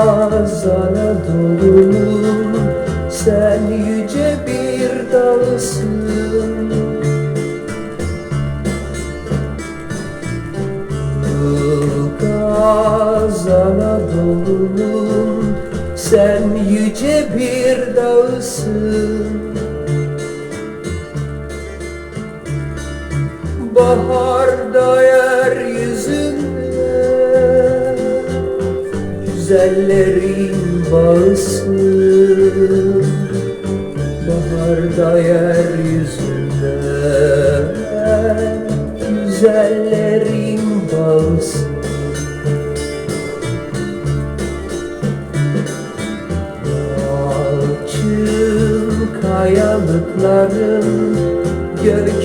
Ilgaz Anadolu'nun sen yüce bir dalısın. Ilgaz Anadolu'nun sen yüce bir dağısın Baharda yeryüzünde Güzellerin bağısın Baharda yeryüzünde. Güzellerin bağısın Yalçın kayalıkların göklere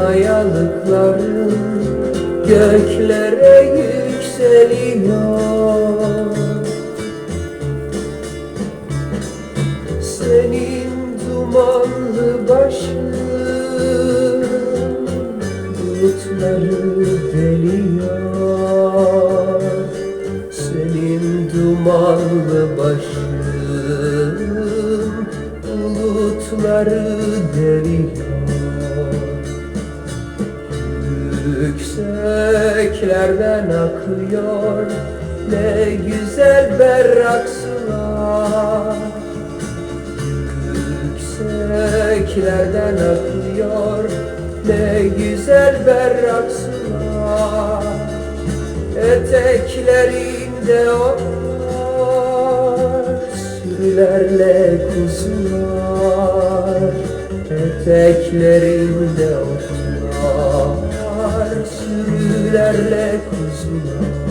kayalıkların göklere yükseliyor. Senin dumanlı başın bulutları deliyor. Senin dumanlı başın bulutları Yükseklerden akıyor. Ne güzel berrak sular Yükseklerden akıyor. Ne güzel berrak sular Eteklerinde otlar Sürülerle kuzular. Eteklerinde otlar Sürülerle kuzular